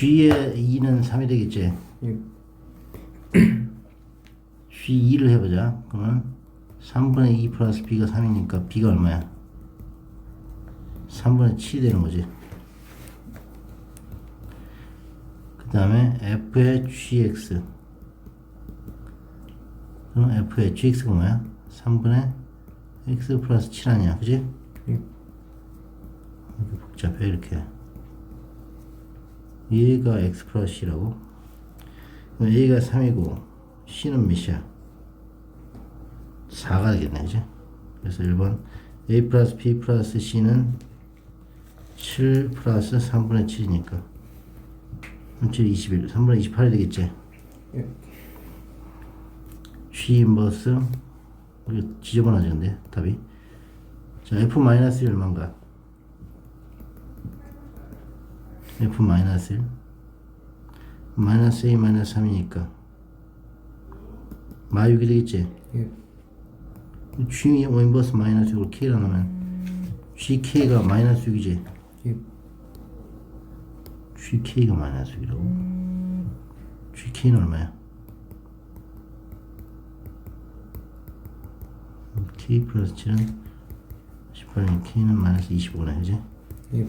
G의 2는 3이 되겠지? 예. G 2를 해보자. 그러면 3분의 2 플러스 B가 3이니까 B가 얼마야? 3분의 7이 되는 거지. 그 다음에 F의 GX. 그럼 F의 GX가 뭐야? 3분의 X 플러스 7 아니야? 그지? 예. 이렇게 복잡해, 이렇게. 얘가 X 플러스 C라고? A가 3이고, C는 몇이야? 4가 되겠네, 그지? 그래서 1번 A 플러스 B 플러스 C는 7 플러스 3분의 7이니까 7, 21, 3분의 28이 되겠지? 예. G 인버스 지저분하지 근데 답이 자 F 마이너스 1 얼마인가? F 마이너스 1 마이너스 A 마이너스 3이니까 마육이 되겠지? 예. G 인버스 마이너스 6을 K라 하면 GK가 마이너스 6이지? 예. GK가 마이너스 6이라고? GK는 얼마야? K 플러스 7은 18인 K는 마이너스 25네 그지? 예.